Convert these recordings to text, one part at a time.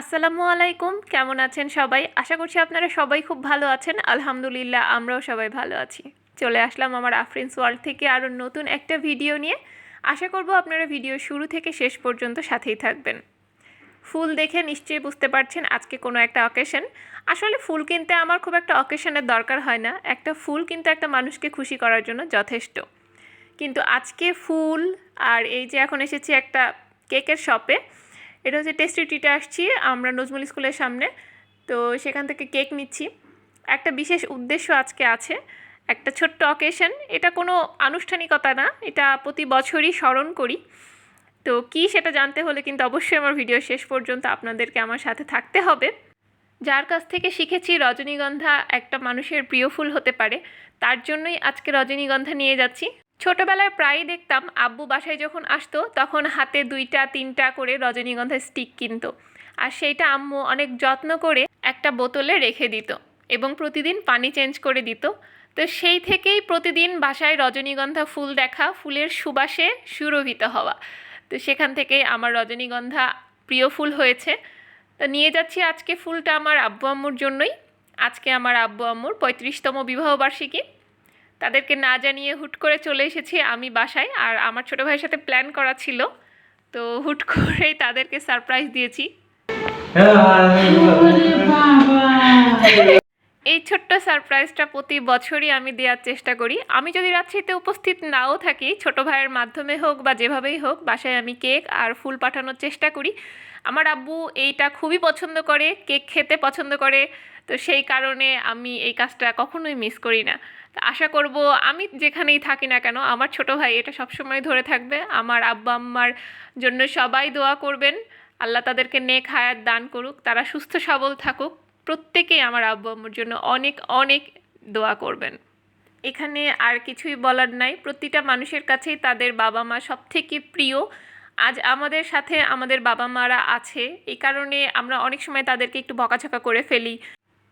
আসসালামু আলাইকুম, কেমন আছেন সবাই? আশা করছি আপনারা সবাই খুব ভালো আছেন। আলহামদুলিল্লাহ, আমরাও সবাই ভালো আছি। চলে আসলাম আমার আফরিন্স ওয়ার্ল্ড থেকে আরও নতুন একটা ভিডিও নিয়ে। আশা করব আপনারা ভিডিও শুরু থেকে শেষ পর্যন্ত সাথেই থাকবেন। ফুল দেখে নিশ্চয়ই বুঝতে পারছেন আজকে কোনো একটা অকেশন আসলে ফুল কিনতে আমার খুব একটা অকেশনের দরকার হয় না। একটা ফুল কিন্তু একটা মানুষকে খুশি করার জন্য যথেষ্ট। কিন্তু আজকে ফুল আর এই যে এখন এসেছি একটা কেকের শপে এটা হচ্ছে টেস্টি ট্রিটে আসছি, আমরা নজমুল স্কুলের সামনে। তো সেখান থেকে কেক নিচ্ছি। একটা বিশেষ উদ্দেশ্য আজকে আছে, একটা ছোট্ট অকেশন এটা কোনো আনুষ্ঠানিকতা না, এটা প্রতি বছরই স্মরণ করি। তো কি সেটা জানতে হলে কিন্তু অবশ্যই আমার ভিডিও শেষ পর্যন্ত আপনাদেরকে আমার সাথে থাকতে হবে। যার কাছ থেকে শিখেছি রজনীগন্ধা একটা মানুষের প্রিয় ফুল হতে পারে, তার জন্যই আজকে রজনীগন্ধা নিয়ে যাচ্ছি। ছোটবেলায় প্রায়ই দেখতাম আব্বু বাসায় যখন আসতো, তখন হাতে দুইটা, তিনটা করে রজনীগন্ধা স্টিক কিনতো। আর সেইটা আম্মু অনেক যত্ন করে একটা বোতলে রেখে দিত এবং প্রতিদিন পানি চেঞ্জ করে দিত। তো সেই থেকেই প্রতিদিন বাসায় রজনীগন্ধা ফুল দেখা, ফুলের সুবাসে সুরভিত হওয়া। তো সেখান থেকেই আমার রজনীগন্ধা প্রিয় ফুল হয়েছে। তো নিয়ে যাচ্ছি আজকে ফুলটা আমার আব্বু আম্মুর জন্যই। আজকে আমার আব্বু আম্মুর পঁয়ত্রিশতম বিবাহবার্ষিকী। তাদেরকে না জানিয়ে হুট করে চলে এসেছি আমি বাসায় আর আমার ছোটো ভাইয়ের সাথে প্ল্যান করা ছিল। তো হুট করেই তাদেরকে সারপ্রাইজ দিয়েছি। এই ছোট্ট সারপ্রাইজটা প্রতি বছরই আমি দেওয়ার চেষ্টা করি। আমি যদি রাজশাহীতে উপস্থিত নাও থাকি, ছোট ভাইয়ের মাধ্যমে হোক বা যেভাবেই হোক, বাসায় আমি কেক আর ফুল পাঠানোর চেষ্টা করি। আমার আব্বু এইটা খুবই পছন্দ করে, কেক খেতে পছন্দ করে, তো সেই কারণে আমি এই কাজটা কখনোই মিস করি না। আশা করব আমি যেখানেই থাকি না কেন, আমার ছোট ভাই এটা সবসময় ধরে থাকবে। আমার আব্বা আম্মার জন্য সবাই দোয়া করবেন। আল্লাহ তাদেরকে নেক হায়াত দান করুক, তারা সুস্থ সবল থাকুক। প্রত্যেকেই আমার আব্বু আম্মুর জন্য অনেক অনেক দোয়া করবেন। এখানে আর কিছুই বলার নাই। প্রতিটা মানুষের কাছেই তাদের বাবা মা সব থেকে প্রিয়। আজ আমাদের সাথে আমাদের বাবা মারা আছে। এই কারণে আমরা অনেক সময় তাদেরকে একটু বকাঝকা করে ফেলি।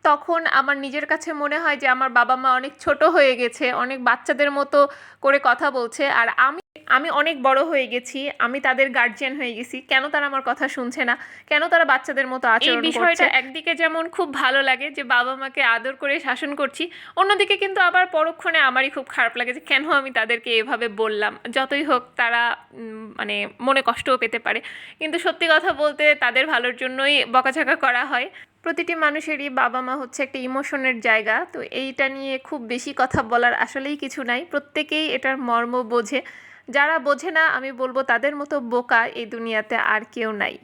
তখন আমার নিজের কাছে মনে হয় যে আমার বাবা মা অনেক ছোট হয়ে গেছে অনেক বাচ্চাদের মতো করে কথা বলছে। আর আমি আমি অনেক বড় হয়ে গেছি আমি তাদের গার্জিয়ান হয়ে গেছি। কেন তারা আমার কথা শুনছে না? কেন তারা বাচ্চাদের মতো আচরণ করছে? বিষয়টা একদিকে যেমন খুব ভালো লাগে যে বাবা মাকে আদর করে শাসন করছি অন্যদিকে কিন্তু আবার পরক্ষণে আমারই খুব খারাপ লাগে যে কেন আমি তাদেরকে এভাবে বললাম? যতই হোক তারা মানে মনে কষ্টও পেতে পারে। কিন্তু সত্যি কথা বলতে তাদের ভালোর জন্যই বকাঝকা করা হয়। প্রতিটি মানুষেরই বাবা মা হচ্ছে একটা ইমোশনের জায়গা। তো এইটা নিয়ে খুব বেশি কথা বলার আসলেই কিছু নাই। প্রত্যেকেই এটার মর্ম বোঝে। যারা বোঝে না, আমি বলব তাদের মতো বোকা এই দুনিয়াতে আর কেউ নাই।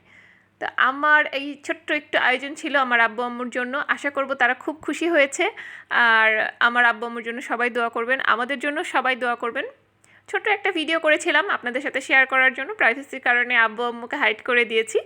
তো আমার এই ছোট্ট একটু আয়োজন ছিল আমার আব্বু আম্মুর জন্য। আশা করব তারা খুব খুশি হয়েছে। আর আমার আব্বু আম্মুর জন্য সবাই দোয়া করবেন। আমাদের জন্য সবাই দোয়া করবেন। ছোট্ট একটা ভিডিও করেছিলাম আপনাদের সাথে শেয়ার করার জন্য। প্রাইভেসির কারণে আব্বু আম্মুকে হাইড করে দিয়েছি।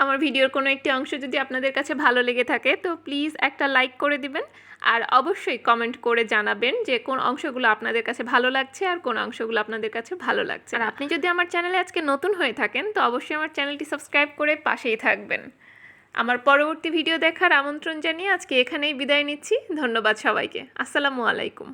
আমার ভিডিওর কোনো একটি অংশ যদি আপনাদের কাছে ভালো লেগে থাকে, তো প্লিজ একটা লাইক করে দিবেন। আর অবশ্যই কমেন্ট করে জানাবেন যে কোন অংশগুলো আপনাদের কাছে ভালো লাগছে আর কোন অংশগুলো আপনাদের কাছে ভালো লাগছে। আর আপনি যদি আমার চ্যানেলে আজকে নতুন হয়ে থাকেন, তো অবশ্যই আমার চ্যানেলটি সাবস্ক্রাইব করে পাশেই থাকবেন। আমার পরবর্তী ভিডিও দেখার আমন্ত্রণ জানিয়ে আজকে এখানেই বিদায় নিচ্ছি। ধন্যবাদ সবাইকে। আসসালামু আলাইকুম।